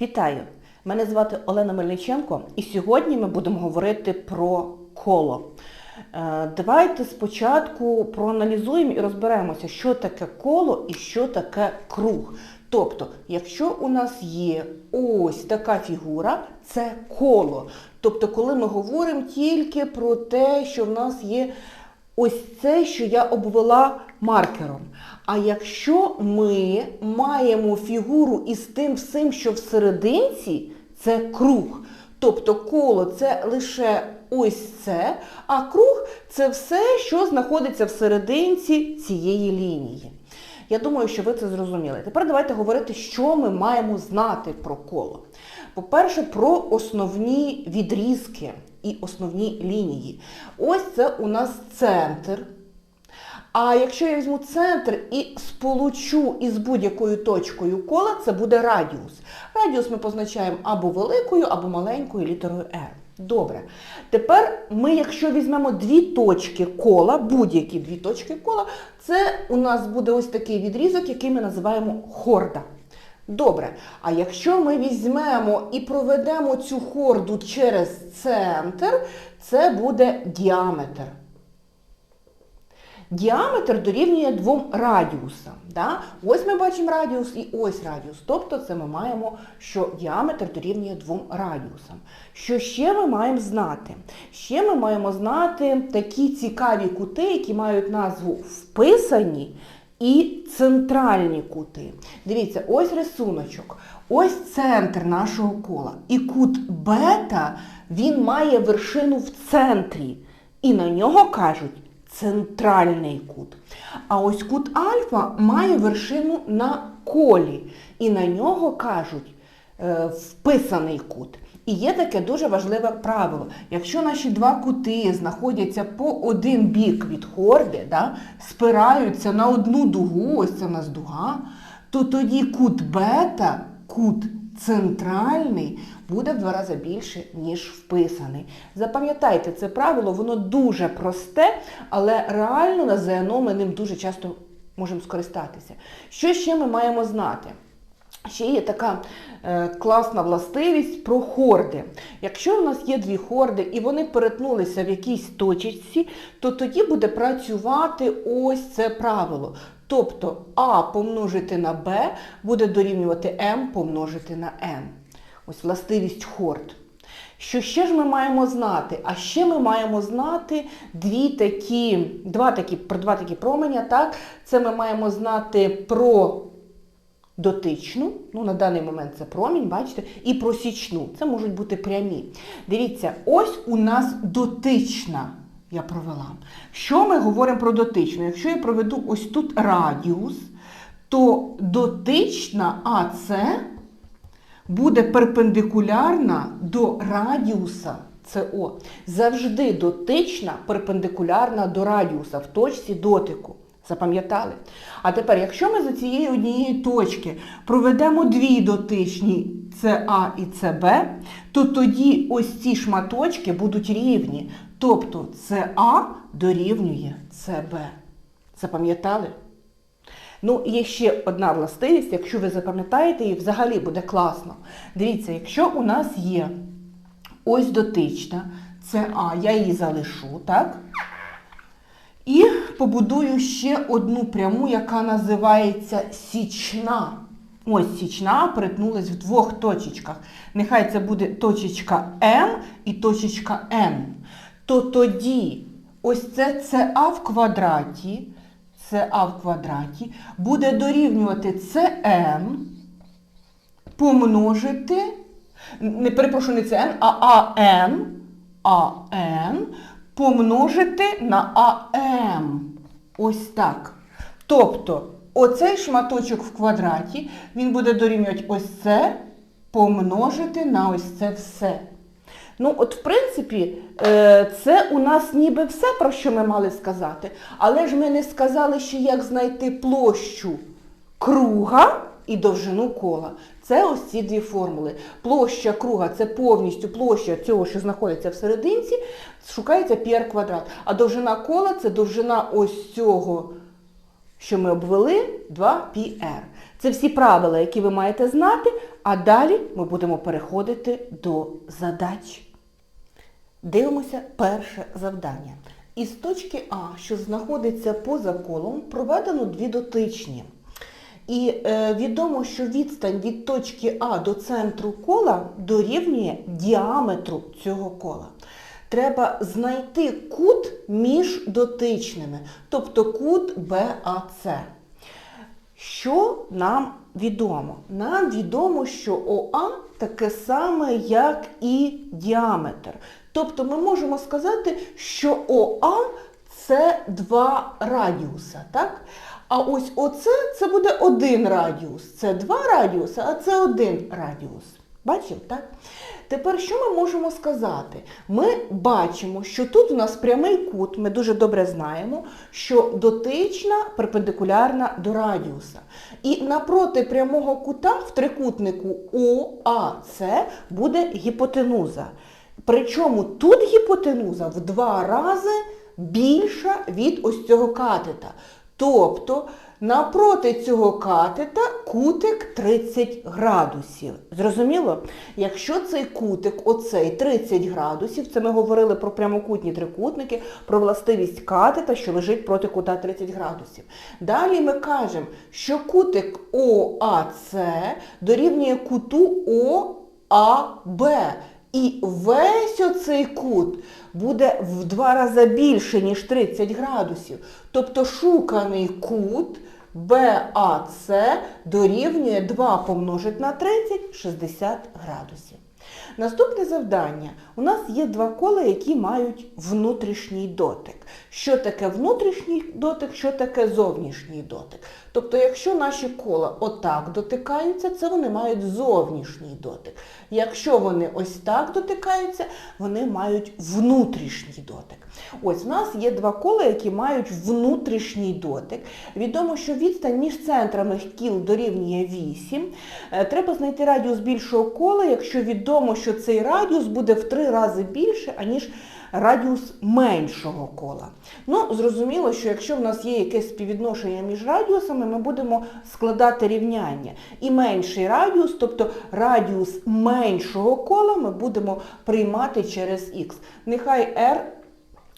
Вітаю! Мене звати Олена Мельниченко, і сьогодні ми будемо говорити про коло. Е, Давайте спочатку проаналізуємо і розберемося, що таке коло і що таке круг. Тобто, якщо у нас є ось така фігура, це коло. Тобто, коли ми говоримо тільки про те, що в нас є ось це, що я обвела маркером. А якщо ми маємо фігуру із тим всім, що всерединці, це круг. Тобто коло це лише ось це, а круг це все, що знаходиться всерединці цієї лінії. Я думаю, що ви це зрозуміли. Тепер давайте говорити, що ми маємо знати про коло. По-перше, про основні відрізки і основні лінії. Ось це у нас центр. А якщо я візьму центр і сполучу із будь-якою точкою кола, це буде радіус. Радіус ми позначаємо або великою, або маленькою літерою R. Добре. Тепер ми, якщо візьмемо дві точки кола, будь-які дві точки кола, це у нас буде ось такий відрізок, який ми називаємо хорда. Добре. А якщо ми візьмемо і проведемо цю хорду через центр, це буде діаметр. Діаметр дорівнює двом радіусам. Да? Ось ми бачимо радіус і ось радіус. Тобто це ми маємо, що діаметр дорівнює двом радіусам. Що ще ми маємо знати? Ще ми маємо знати такі цікаві кути, які мають назву вписані і центральні кути. Дивіться, ось рисуночок, ось центр нашого кола. І кут бета, він має вершину в центрі. І на нього кажуть центральний кут. А ось кут альфа має вершину на колі. І на нього кажуть е, вписаний кут. І є таке дуже важливе правило. Якщо наші два кути знаходяться по один бік від хорди, да, спираються на одну дугу, ось це в нас дуга, то тоді кут бета, кут центральний, буде в два рази більше, ніж вписаний. Запам'ятайте це правило, воно дуже просте, але реально на ЗНО ми ним дуже часто можемо скористатися. Що ще ми маємо знати? Ще є така е, класна властивість про хорди. Якщо в нас є дві хорди і вони перетнулися в якійсь точці, то тоді буде працювати ось це правило. Тобто А помножити на Б буде дорівнювати М помножити на Н. Ось властивість хорд. Що ще ж ми маємо знати? А ще ми маємо знати дві такі, два такі, про два такі променя. Так? Це ми маємо знати про дотичну, ну на даний момент це промінь, бачите, і просічну. Це можуть бути прямі. Дивіться, ось у нас дотична. Я провела. Що ми говоримо про дотичну? Якщо я проведу ось тут радіус, то дотична АС буде перпендикулярна до радіуса СО. Завжди дотична перпендикулярна до радіуса в точці дотику. Запам'ятали? А тепер, якщо ми за цієї однієї точки проведемо дві дотичні СА і СБ, то тоді ось ці шматочки будуть рівні. Тобто СА дорівнює СБ. Запам'ятали? Ну, є ще одна властивість, якщо ви запам'ятаєте, і взагалі буде класно. Дивіться, якщо у нас є ось дотична, це А, я її залишу, так? І побудую ще одну пряму, яка називається січна. Ось січна перетнулась в двох точечках. Нехай це буде точечка М і точечка Н. То тоді ось це СА в квадраті, СА в квадраті буде дорівнювати СН помножити, не перепрошую, не СН, а АН, АН помножити на АМ. Ось так. Тобто, оцей шматочок в квадраті, він буде дорівнювати ось це помножити на ось це все. Ну, от, в принципі, е, це у нас ніби все, про що ми мали сказати. Але ж ми не сказали ще, як знайти площу круга і довжину кола. Це ось ці дві формули. Площа круга це повністю площа цього, що знаходиться в серединці, шукається пір квадрат. А довжина кола це довжина ось цього, що ми обвели, 2πr. Це всі правила, які ви маєте знати, а далі ми будемо переходити до задач. Дивимося перше завдання. Із точки А, що знаходиться поза колом, проведено дві дотичні. І е, відомо, що відстань від точки А до центру кола дорівнює діаметру цього кола. Треба знайти кут між дотичними, тобто кут БАЦ. Що нам відомо? Нам відомо, що ОА таке саме, як і діаметр. Тобто ми можемо сказати, що ОА це два радіуса. так? А ось оце це буде один радіус. Це два радіуси, а це один радіус. Бачив, так? Тепер що ми можемо сказати? Ми бачимо, що тут у нас прямий кут, ми дуже добре знаємо, що дотична перпендикулярна до радіуса. І напроти прямого кута в трикутнику ОАЦ буде гіпотенуза. Причому тут гіпотенуза в два рази більша від ось цього катета. Тобто напроти цього катета кутик 30 градусів. Зрозуміло? Якщо цей кутик, оцей 30 градусів, це ми говорили про прямокутні трикутники, про властивість катета, що лежить проти кута 30 градусів. Далі ми кажемо, що кутик ОАЦ дорівнює куту ОАБ. І весь оцей кут буде в два рази більше, ніж 30 градусів. Тобто шуканий кут БАЦ дорівнює 2 помножити на 30 60 градусів. Наступне завдання. У нас є два кола, які мають внутрішній дотик. Що таке внутрішній дотик, що таке зовнішній дотик. Тобто, якщо наші кола отак дотикаються, це вони мають зовнішній дотик. Якщо вони ось так дотикаються, вони мають внутрішній дотик. Ось у нас є два кола, які мають внутрішній дотик. Відомо, що відстань між центрами кіл дорівнює 8. Е, Треба знайти радіус більшого кола, якщо відомо, що цей радіус буде в три рази більше, аніж радіус меншого кола. Ну, зрозуміло, що якщо в нас є якесь співвідношення між радіусами, ми будемо складати рівняння. І менший радіус, тобто радіус меншого кола, ми будемо приймати через х. Нехай r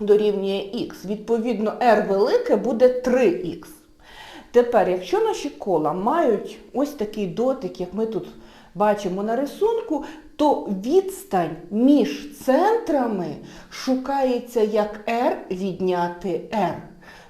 дорівнює х. Відповідно, r велике буде 3х. Тепер, якщо наші кола мають ось такий дотик, як ми тут бачимо на рисунку, то відстань між центрами шукається як r відняти r.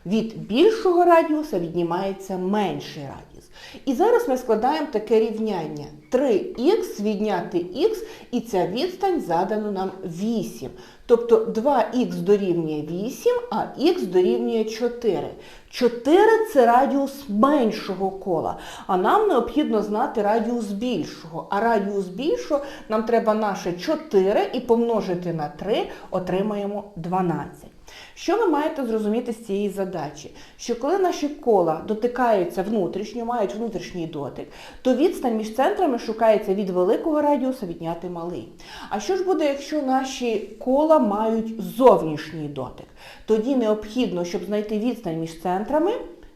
Від більшого радіуса віднімається менший радіус. І зараз ми складаємо таке рівняння. 3х відняти х, і ця відстань задано нам 8. Тобто 2х дорівнює 8, а х дорівнює 4. 4 це радіус меншого кола, а нам необхідно знати радіус більшого. А радіус більшого нам треба наше 4 і помножити на 3 отримаємо 12. Що ви маєте зрозуміти з цієї задачі? Що коли наші кола дотикаються внутрішньо, мають внутрішній дотик, то відстань між центрами шукається від великого радіуса відняти малий. А що ж буде, якщо наші кола мають зовнішній дотик? Тоді необхідно, щоб знайти відстань між центрами,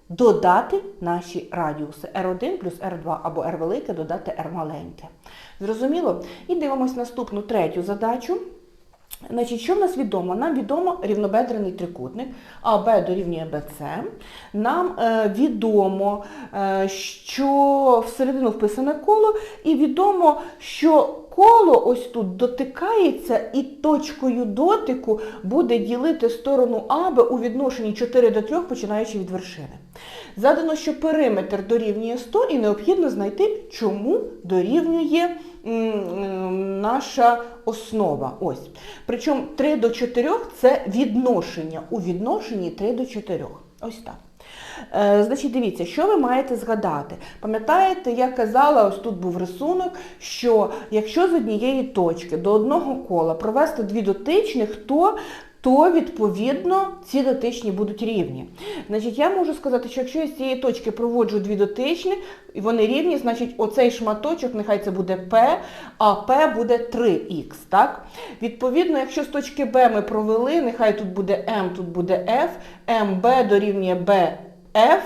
додати наші радіуси R1 плюс R2 або R велике додати R маленьке. Зрозуміло? І дивимось наступну третю задачу. Значить, Що в нас відомо? Нам відомо рівнобедрений трикутник, АБ дорівнює БЦ. Нам е, відомо, е, що всередину вписане коло, і відомо, що коло ось тут дотикається і точкою дотику буде ділити сторону АБ у відношенні 4 до 3, починаючи від вершини. Задано, що периметр дорівнює 100 і необхідно знайти, чому дорівнює наша основа. Ось. Причому 3 до 4 це відношення. У відношенні 3 до 4. Ось так. Е, значить, дивіться, що ви маєте згадати. Пам'ятаєте, я казала, ось тут був рисунок, що якщо з однієї точки до одного кола провести дві дотичних, то то, відповідно, ці дотичні будуть рівні. Значить, я можу сказати, що якщо я з цієї точки проводжу дві дотичні, і вони рівні, значить оцей шматочок, нехай це буде P, а P буде 3х. так? Відповідно, якщо з точки B ми провели, нехай тут буде M, тут буде F, MB дорівнює BF,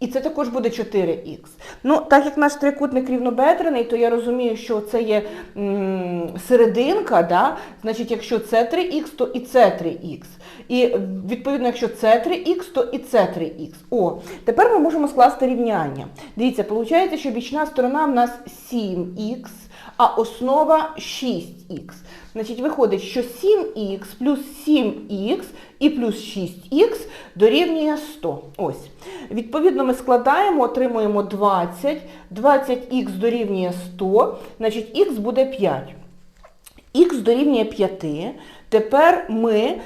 І це також буде 4х. Ну, так як наш трикутник рівнобедрений, то я розумію, що це є м, серединка, да? значить, якщо це 3х, то і це 3х. І відповідно, якщо це 3х, то і це 3х. О, тепер ми можемо скласти рівняння. Дивіться, виходить, що бічна сторона в нас 7х, а основа 6х. Значить, виходить, що 7х плюс 7х і плюс 6х дорівнює 100. Ось. Відповідно, ми складаємо, отримуємо 20. 20х дорівнює 100, значить х буде 5. Х дорівнює 5. Тепер ми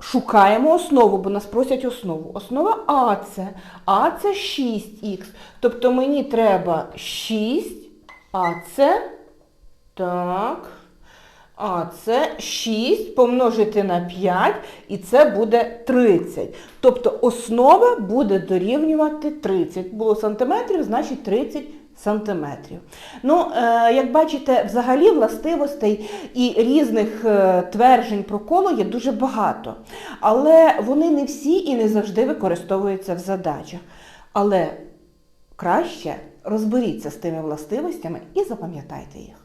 шукаємо основу, бо нас просять основу. Основа А це. А це 6х. Тобто мені треба 6, а це так. А це 6 помножити на 5, і це буде 30. Тобто основа буде дорівнювати 30. Було сантиметрів, значить 30 сантиметрів. Ну, е, як бачите, взагалі властивостей і різних е, тверджень про коло є дуже багато. Але вони не всі і не завжди використовуються в задачах. Але краще розберіться з тими властивостями і запам'ятайте їх.